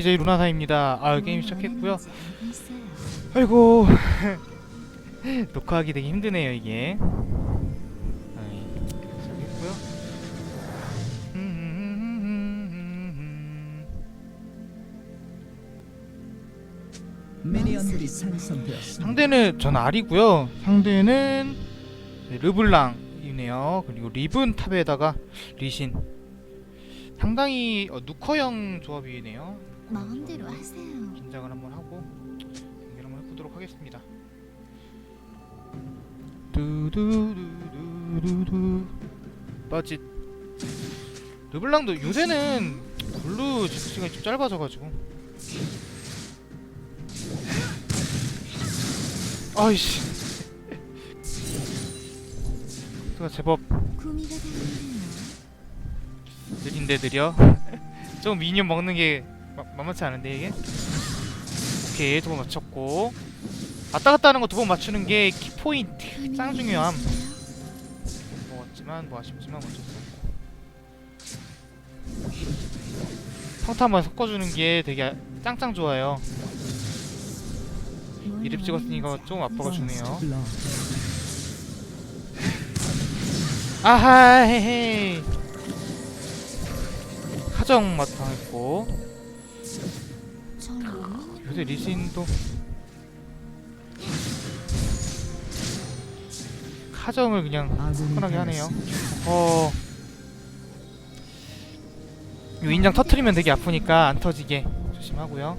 이제 루나사입니다. 아 게임 시작했고요. 아이고 녹화하기 되게 힘드네요 이게. 아이, 시작했고요. 음. 상대는 전 알이고요. 상대는 르블랑이네요. 그리고 리븐 탑에다가 리신. 상당히 어, 누커형 조합이네요. 마음대로 하세요. 긴장을 한번 하고 경기를 한번 해보도록 하겠습니다. 두두두두두두 빠짓 르블랑도 요새는 블루 지속 시간이 좀 짧아져가지고 아이씨 제가 제법 구미가 되는데요. 느린데 느려 좀 미니언 먹는 게 마, 만만치 않은데 이게? 오케이 두 번 맞췄고. 왔다 갔다 하는 거 두 번 맞추는 게 키포인트. 짱 중요함. 먹었지만 뭐 아쉽지만 어쩔 수 없고 평타 한번 섞어주는 게 되게 짱짱 좋아요. 이립 찍었으니까 좀 아빠가 주네요. 아하 헤헤. 하정 마탕했고 요새 리신도 하정을 그냥 편하게 하네요. 어. 요 인장 터트리면 되게 아프니까 안 터지게 조심하고요.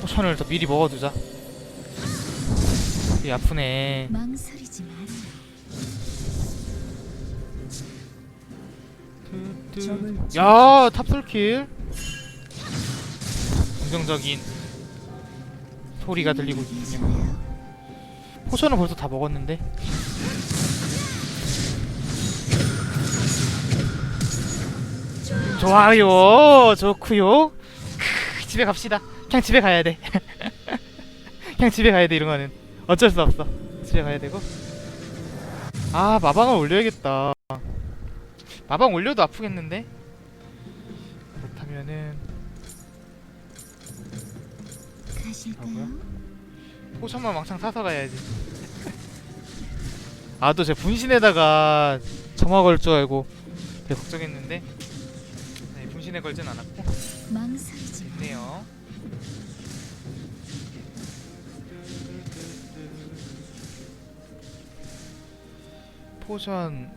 포션을 더 미리 먹어두자. 되게 아프네. 망설 야 탑솔킬. 긍정적인 소리가 들리고 있군요. 포션은 벌써 다 먹었는데. 좋아요, 좋구요. 크, 집에 갑시다. 그냥 집에 가야 돼. 그냥 집에 가야 돼 이런 거는 어쩔 수 없어. 집에 가야 되고. 아 마방을 올려야겠다. 마방 올려도 아프겠는데? 그렇다면은 가실까요? 포션만 왕창 사서 가야지. 아 또 제 분신에다가 점화 걸 줄 알고 되게 걱정했는데 네, 분신에 걸진 않았고 망설이지 마. 됐네요. 포션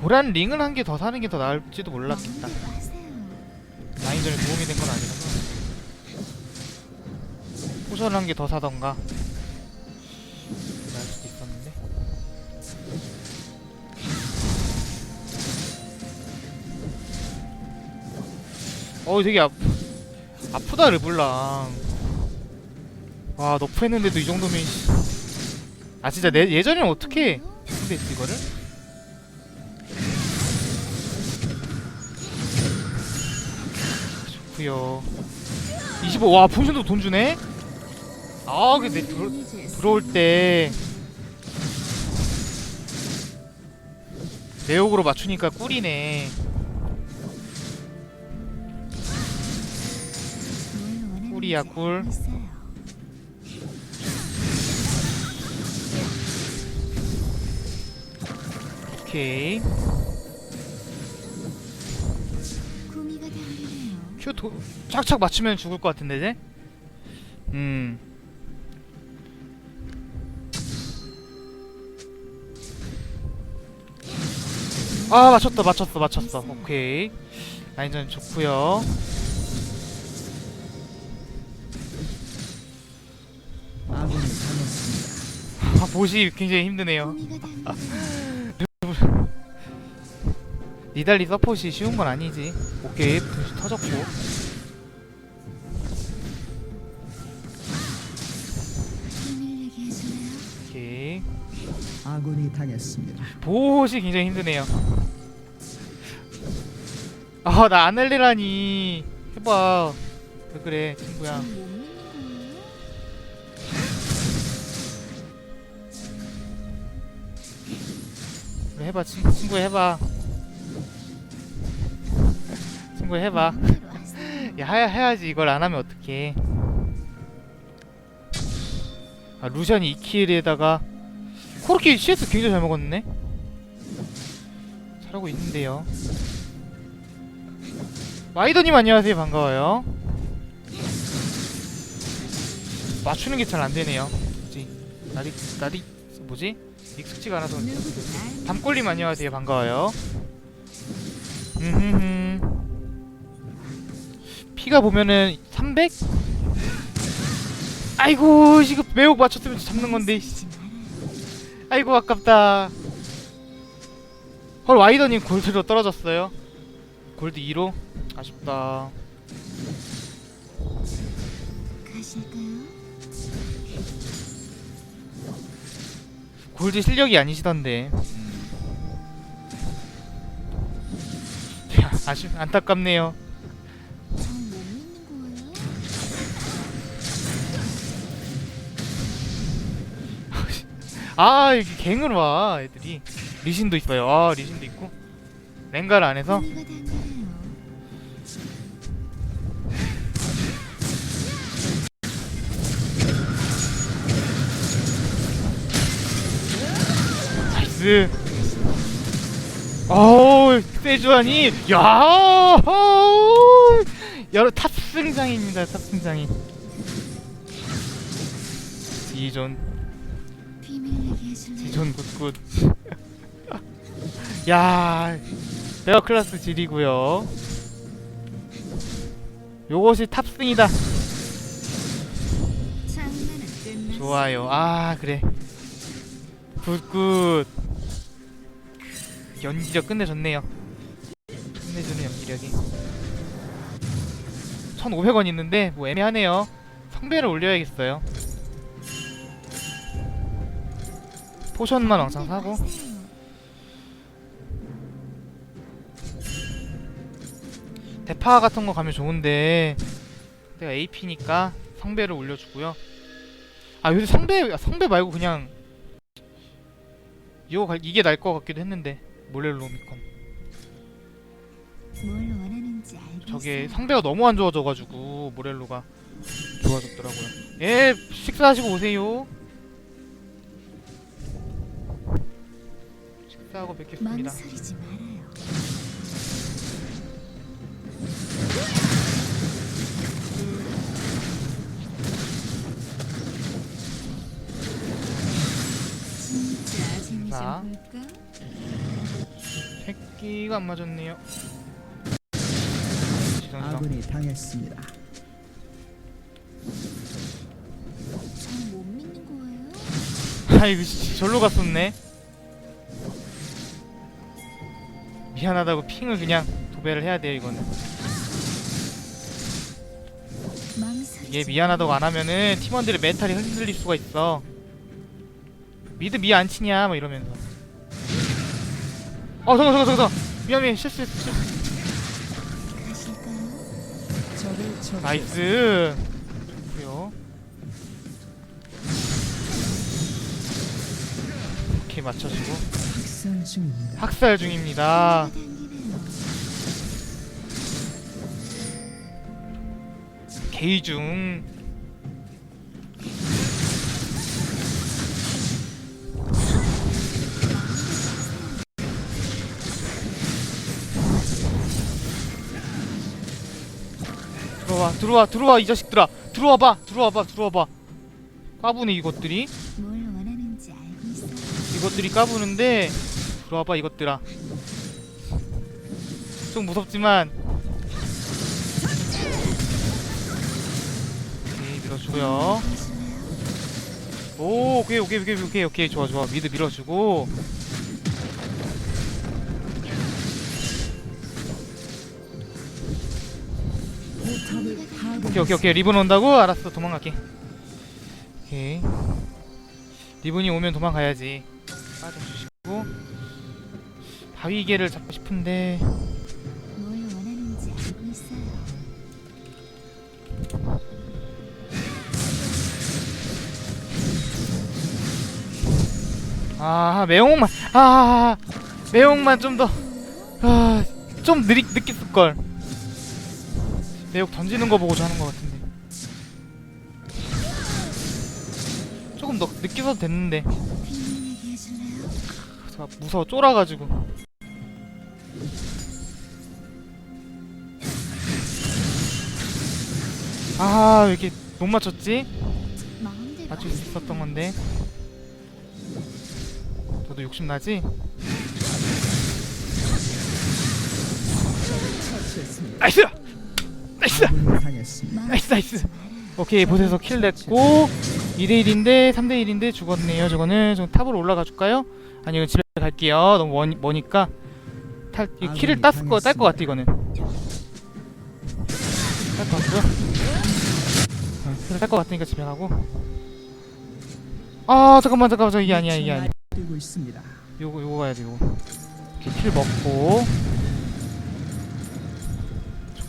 도란 링을 한 개 더 사는 게 더 나을지도 몰랐겠다. 라인전에 도움이 된 건 아니라서. 포션을 한개 더 사던가. 나을 수도 있었는데. 어 되게 아프 아프다 르블랑. 와 너프 했는데도 이 정도면 씨. 아 진짜 내 예전에는 어떻게 했지 이거를 좋구요. 25와 본션도 돈 주네? 아 근데 들어, 들어올 때. 내역으로 맞추니까 꿀이네. 꿀이야, 꿀. 오케이 큐 도, 착착 맞추면 죽을 것 같은데 이제? 음. 아 맞췄다 맞췄어 맞췄어. 오케이. 라인전 좋구요. 아 보시 굉장히 힘드네요. 니달리 서폿이 쉬운 건 아니지. 오케이 터졌고 당했습니다. 보시 굉장히 힘드네요 아 나 안 할래라니 해봐 왜 그래 친구야? 그래 해봐 친, 친구 해봐 거 해봐. 야 해, 해야지 이걸 안 하면 어떡해 아 루션이 2킬에다가 코르키 CS 굉장히 잘 먹었네. 잘하고 있는데요. 와이더님 안녕하세요. 반가워요. 맞추는 게 잘 안 되네요. 뭐지? 나리 나리 뭐지? 익숙지가 않아서 담꼴님 안녕하세요. 반가워요. 음흠흠. 피가 보면은 300? 아이고 이거 매혹 맞췄으면 잡는 건데 씨. 아이고 아깝다. 헐 와이더님 골드로 떨어졌어요. 골드 2로? 아쉽다? 골드 실력이 아니시던데. 야, 아쉽 안타깝네요 아 여기 갱으로 와 애들이. 리신도 있어요. 아 리신도 있고. 랭가를 안 해서? 구미가 당기네요. 나이스. 어우 세주안이 야 여러 탑승장입니다 탑승장이. 비밀 디존 굿굿 야 베어 클래스 질이고요 요것이 탑승이다. 좋아요. 아 그래. 굿굿. 연기력 끝내줬네요. 끝내주는 연기력이. 1,500원 있는데 뭐 애매하네요. 성배를 올려야겠어요. 포션만 왕창 사고. 대파 같은 거 가면 좋은데 내가 AP니까 성배를 올려주고요. 아 요새 성배 성배 말고 그냥 이거 갈- 이게 날 것 같기도 했는데 몰렐로미콘. 저게 성배가 너무 안 좋아져가지고 모렐로가 좋아졌더라고요. 예 식사하시고 오세요. 식사하고 뵙겠습니다. 망설이지 말아요. 진짜 재미 자. 좀 볼까? 새끼가 안 맞았네요. 아군이 당했습니다. 전 못 믿는 거예요? 아이고 씨, 절로 갔었네. 미안하다고 핑을 그냥 도배를 해야 돼요 이거는. 이게 미안하다고 안 하면은 팀원들의 멘탈이 흔들릴 수가 있어. 미드 미 안 치냐 뭐 이러면서. 어 잠깐 잠깐 잠깐 미안해 실수했어 실수. 나이스. 좋고요. 이렇게 맞춰주고 학살 중입니다. 학살 중입니다. 게이 중. 들어와 들어와 들어와 이 자식들아 들어와봐 들어와봐 들어와봐 까부네 이것들이 뭘 원하는지 알고 있어요. 이것들이 까부는데 들어와봐 이것들아. 좀 무섭지만. 오케이 밀어주고요? 오 오케이 오케이 오케이 오케이 오케이. 좋아 좋아. 미드 밀어주고. 오케이 오케이 오케이. 리본 온다고? 알았어 도망갈게. 오케이. 리본이 오면 도망가야지. 빠져주시고 바위개를 잡고 싶은데. 뭘 원하는지 알고 있어요. 아 매운맛 아 매운맛 좀더아좀 느리 늦게 쓸걸. 내욕 던지는 거 보고서 하는 거 같은데. 조금 더 써도 됐는데. 얘기해 줄래요? 저 무서워 쫄아가지고 아 왜 이렇게 못 맞췄지? 맞출 수 있었던 건데 저도 욕심나지? 나이스! 나이스! 나이스 나이스 오케이 보세서 킬 냈고 2대1인데 3대1인데 죽었네요 저거는 저 탑으로 올라가 줄까요? 아니 이거 집에 갈게요 너무 먼, 머니까 탈, 이 킬을 땄을 거, 딸 것 같아 이거는. 딸 것 같고요 어, 킬을 딸것 같으니까 집에 가고. 아 잠깐만 잠깐만. 저 이게 아니야 이게 아니야. 뛰고 있습니다. 요거 요거 가야 돼 요거. 이렇게 킬 먹고.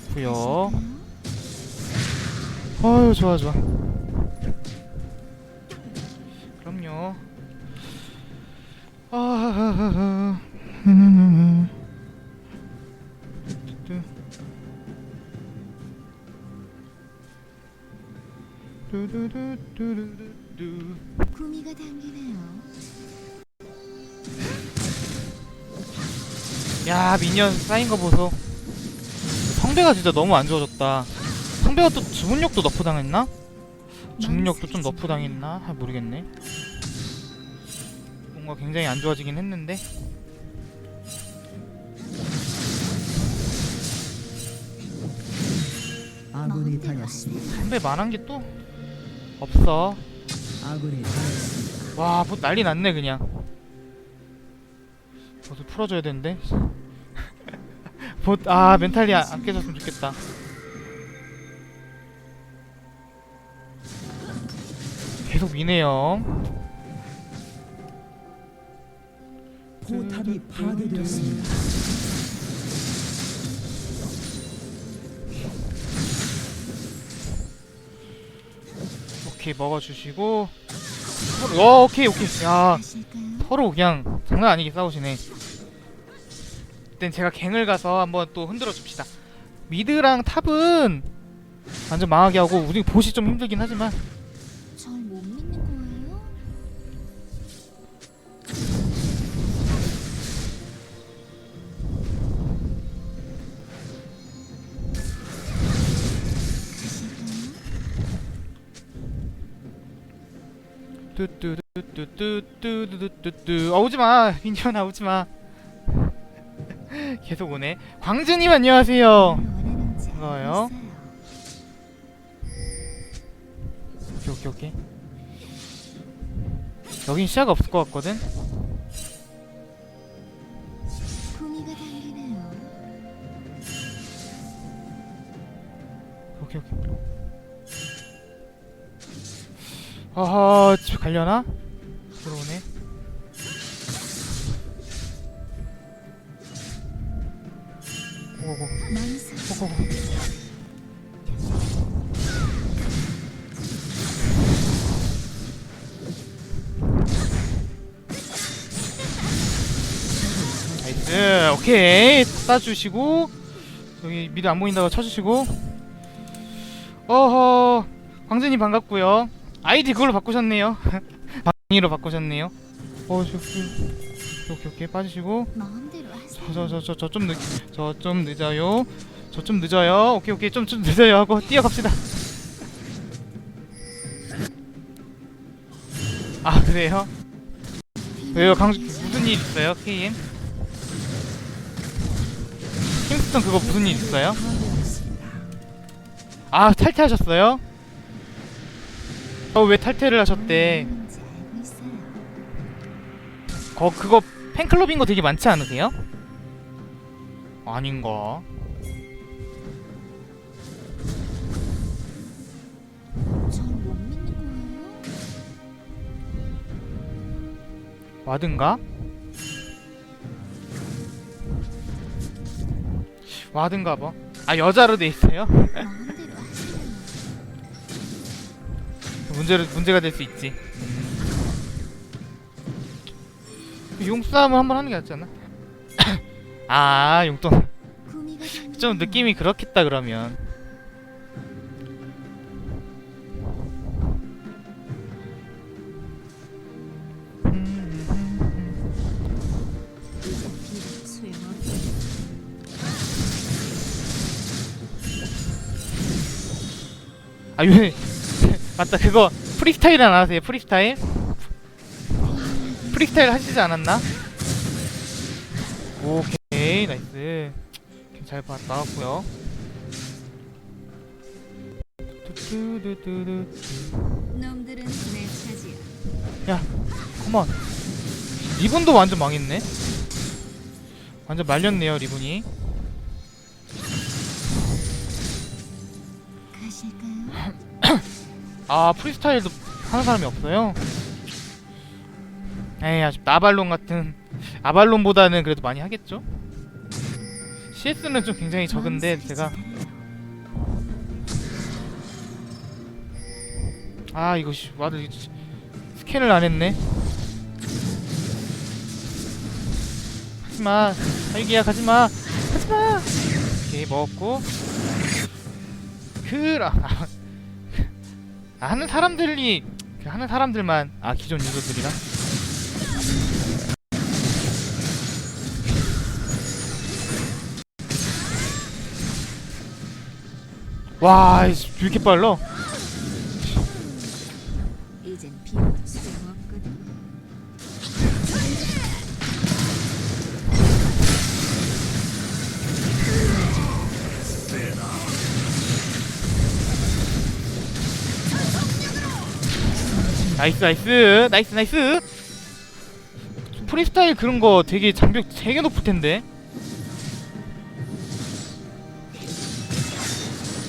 좋고요. 아유 좋아 좋아. 그럼요. 아 두두두두두두. 구미가 당기네요. 야 미니언 쌓인 거 보소 성배가 진짜 너무 안 좋아졌다 성배가 또 주문력도 너프 당했나? 주문력도 좀 너프 당했나? 아, 모르겠네 뭔가 굉장히 안 좋아지긴 했는데 아군이 당했습니다. 성배 만한 게 또 없어. 와, 뭐 난리 났네 그냥. 보드 풀어줘야 되는데. 봇, 아 멘탈이 안, 안 깨졌으면 좋겠다. 계속 미네요. 포탑이 파괴되었습니다. 오케이 먹어주시고. 어, 오케이 오케이. 야? 서로 그냥 장난 아니게 싸우시네. 일단 제가 갱을 가서 한번 또 흔들어 줍시다. 미드랑 탑은 완전 망하게 하고 우리 보시 좀 힘들긴 하지만 뚜뚜뚜뚜뚜뚜뚜뚜뚜 어 오지마 민현아 오지마 계속 오네 광준님 안녕하세요 반가워요. 오케이 오케이 오케이 여긴 시야가 없을 것 같거든 집에 가려나? 들어오네. 오고. 오고 나이스. 오케이. 따주시고 여기 미드 안 보인다고 쳐주시고. 어허. 광준님 반갑고요 아이디 그걸로 바꾸셨네요. 방이로 바꾸셨네요. 어 저기 오케이 오케이. 빠지시고. 저 저 저 저 좀 늦 저 좀 늦어요. 저 좀 늦어요. 오케이 오케이. 좀 좀 늦어요 하고 뛰어갑시다. 아 그래요? 왜요? 강주 무슨 일 있어요 KM 킹스턴 그거 무슨 일 있어요? 파괴되었습니다. 아 탈퇴하셨어요 어 왜 탈퇴를 하셨대. 거 그거 팬클럽인 거 되게 많지 않으세요 아닌가? 와든가? 와든가 봐. 아 여자로 돼 있어요? 문제를 문제가 될 수 있지. 용싸움을 한번 하는 게 낫지 않나? 아 용돈 좀 느낌이 그렇겠다 그러면 아왜 맞다 그거 프리스타일 안 하세요 프리스타일? 프리스타일 하시지 않았나? 오케이 나이스 잘 나왔고요. 놈들은 내 차지야. 야 컴온 리본도 완전 망했네 완전 말렸네요 리본이 가실까요? 아 프리스타일도 하는 사람이 없어요? 에이 아쉽 아발론 같은 아발론보다는 그래도 많이 하겠죠? CS는 좀 굉장히 적은데 제가. 아 이거 씨 와들 스캔을 안 했네. 하지마 살기야 가지마 하지마. 오케이 먹었고. 그라 아, 하는 사람들이 그 하는 사람들만 아 기존 유저들이랑? 와 이렇게 빨라 나이스 나이스 나이스 나이스. 프리스타일 그런 거 되게 장벽 되게 높을 텐데.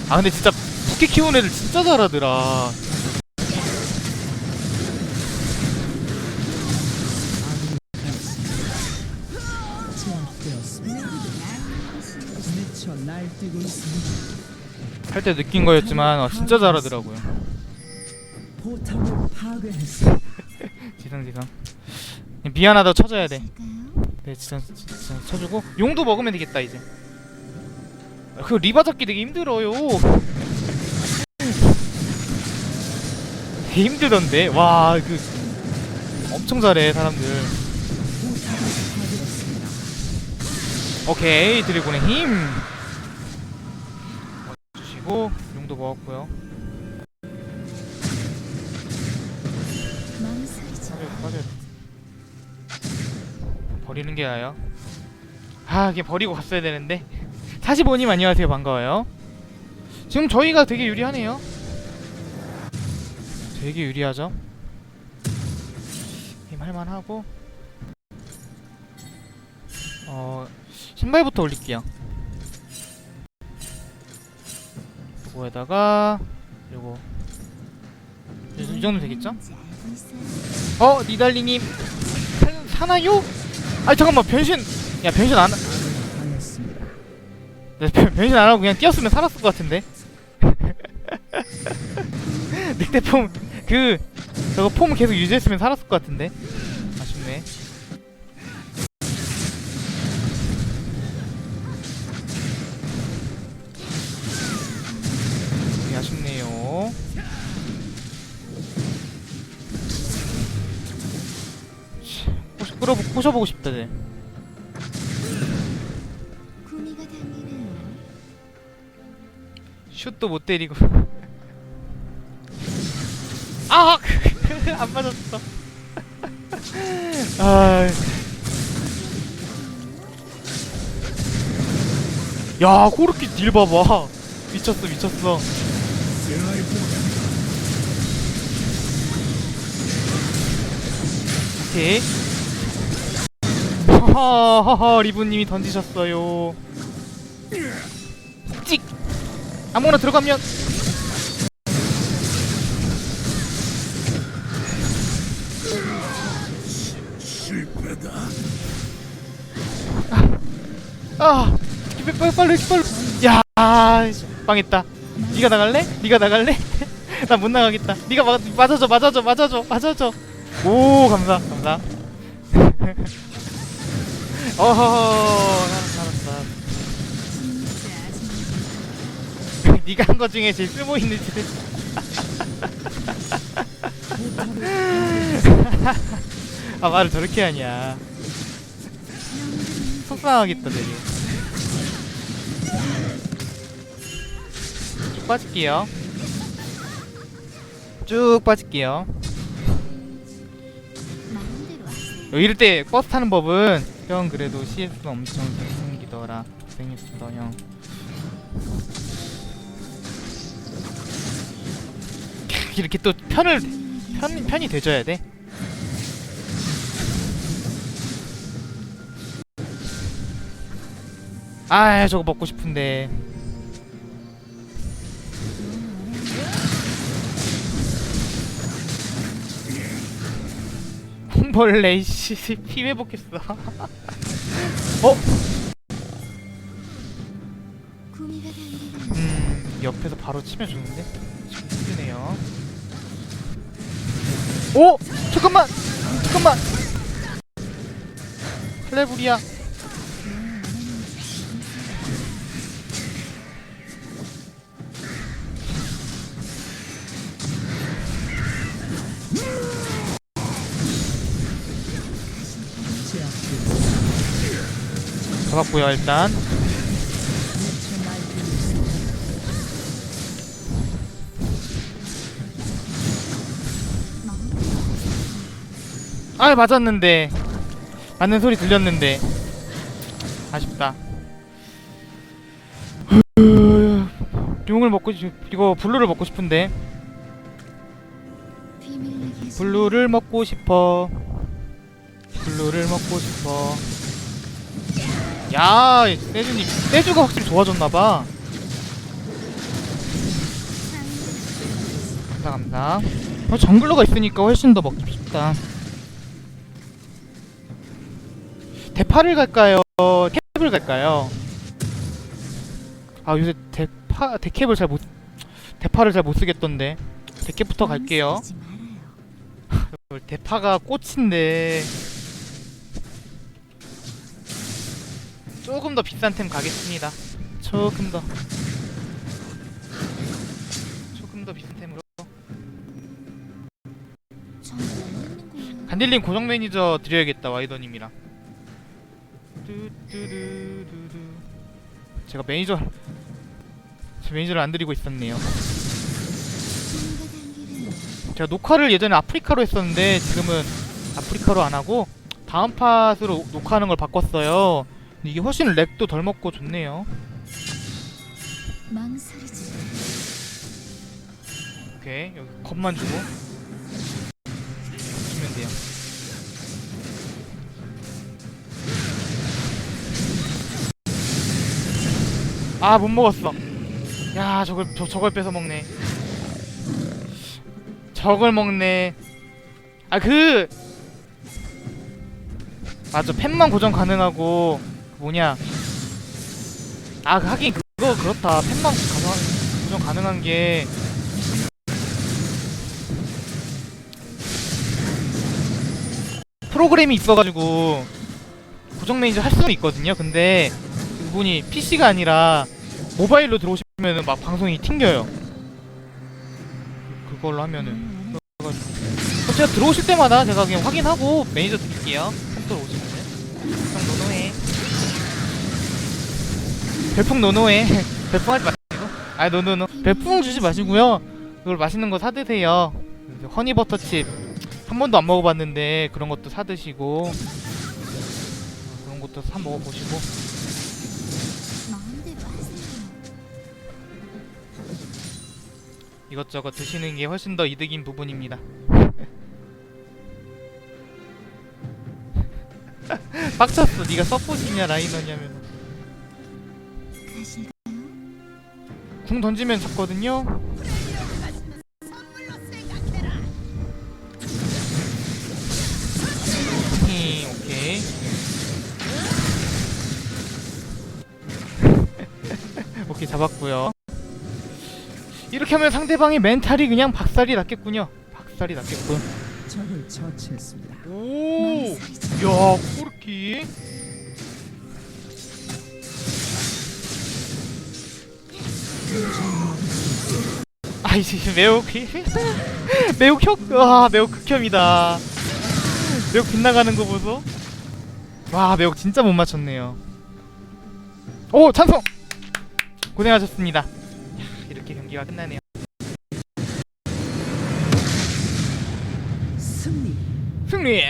아 근데 진짜 부캐 키우는 애들 진짜 잘하더라. 할 때 느낀 거였지만 어, 진짜 잘하더라고요 포탑을 파괴했습니다. 지상 지상. 미안하다 쳐줘야 돼? 네, 지상 지상 쳐주고. 용도 먹으면 되겠다 이제. 그 리바 잡기 되게 힘들어요. 되게 힘들던데? 와 그 엄청 잘해 사람들. 오케이 드래곤의 힘. 주시고 용도 먹었고요 버리는 게 나아요. 아 이게 버리고 갔어야 되는데. 45님 안녕하세요. 반가워요. 지금 저희가 되게 유리하네요. 되게 유리하죠? 힘 할만하고. 어 신발부터 올릴게요. 요거에다가 요거 이, 이 정도 되겠죠? 어 니달리님 살, 사나요? 아니 잠깐만 변신 야 변신 안. 네, 변- 변신 안 하고 그냥 뛰었으면 살았을 것 같은데 늑대 폼 그 저거 폼 계속 유지했으면 살았을 것 같은데 끌어보, 꼬셔보고 싶다 쟤. 슛도 못 때리고 아! 안 맞았어 아. 야 코르키 딜 봐봐 미쳤어 미쳤어 오케이 하하하하 리브님이 던지셨어요 찍 아무거나 들어가면 아, 빨리 빨리 빨리 빨리. 야, 빵했다. 네가 나갈래? 네가 나갈래? 나 못 나가겠다. 네가 마, 맞아줘, 맞아줘, 맞아줘, 맞아줘. 오, 감사, 감사. 어허, 살았다, 살았다. 진짜 진 네가 한거 중에 제일 쓸모 있는 짓. 아 말을 저렇게 하냐. 속상하겠다 되게. 쭉 빠질게요. 쭉 빠질게요 이럴 때 버스 타는 법은 형 그래도 CS 엄청 생기더라. 고생했어 형. 캬, 이렇게 또 편을 편, 편이 돼줘야 돼? 아 저거 먹고 싶은데 벌레 씨 피 회복했어 어? 구미가 당기는 음 옆에서 바로 치면 좋은데 힘드네요 오! 잠깐만! 잠깐만! 플레브리아 잡았고요 일단. 아 맞았는데. 맞는 소리 들렸는데. 아쉽다. 용을 먹고 싶 이거 블루를 먹고 싶은데. 블루를 먹고 싶어. 블루를 먹고 싶어 야 세주님 세주가 확실히 좋아졌나봐. 감사 감사 어, 정글러가 있으니까 훨씬 더 먹기 쉽다. 대파를 갈까요? 캡을 갈까요? 아 요새 대파 대캡을 잘 못 대파를 잘 못 쓰겠던데. 대캡부터 갈게요. 말아요. 대파가 꽃인데 조금 더 비싼 템 가겠습니다. 조금 더 조금 더 비싼 템으로. 간딜린 고정 매니저 드려야겠다 와이더님이랑. 제가 매니저 제 매니저를 안 드리고 있었네요. 제가 녹화를 예전에 아프리카로 했었는데 지금은 아프리카로 안 하고 다음 팟으로 녹화하는 걸 바꿨어요. 이게 훨씬 렉도 덜 먹고 좋네요. 망설이지. 오케이 여기 겁만 주고 주면 돼요. 아 못 먹었어. 야 저걸 저, 저걸 뺏어 먹네. 저걸 먹네. 아그 맞아 펜만 고정 가능하고 그 뭐냐. 아 하긴 그거 그렇다. 펜만 가능 고정 가능한 게. 프로그램이 있어가지고 고정 매니저 할 수는 있거든요. 근데 그분이 PC가 아니라 모바일로 들어오시면은 막 방송이 튕겨요. 그걸로 하면은. 그럼 제가 들어오실 때마다 제가 그냥 확인하고 매니저 드릴게요. 컴퓨터 오시면 별풍 노노해. 별풍하지 마시고. 아 노노노. 별풍 주지 마시고요. 이걸 맛있는 거 사 드세요. 허니버터칩 한 번도 안 먹어봤는데 그런 것도 사 드시고 그런 것도 사 먹어보시고. 이것저것 드시는 게 훨씬 더 이득인 부분입니다. 빡쳤어. 네가 서포트냐 라이너냐면 궁 던지면 잡거든요. 히, 오케이. 오케이 잡았고요. 이렇게 하면 상대방의 멘탈이 그냥 박살이 났겠군요. 박살이 났겠군. 적을 처치했습니다. 오, 야 코르키. 아이씨 매우 매우 혁, 와 아, 매우 극혐이다. 매우 빗나가는 거 보소. 와 매우 진짜 못 맞췄네요. 오 찬성. 고생하셨습니다. 이렇게 경기가 끝나네요. 승리. 승리.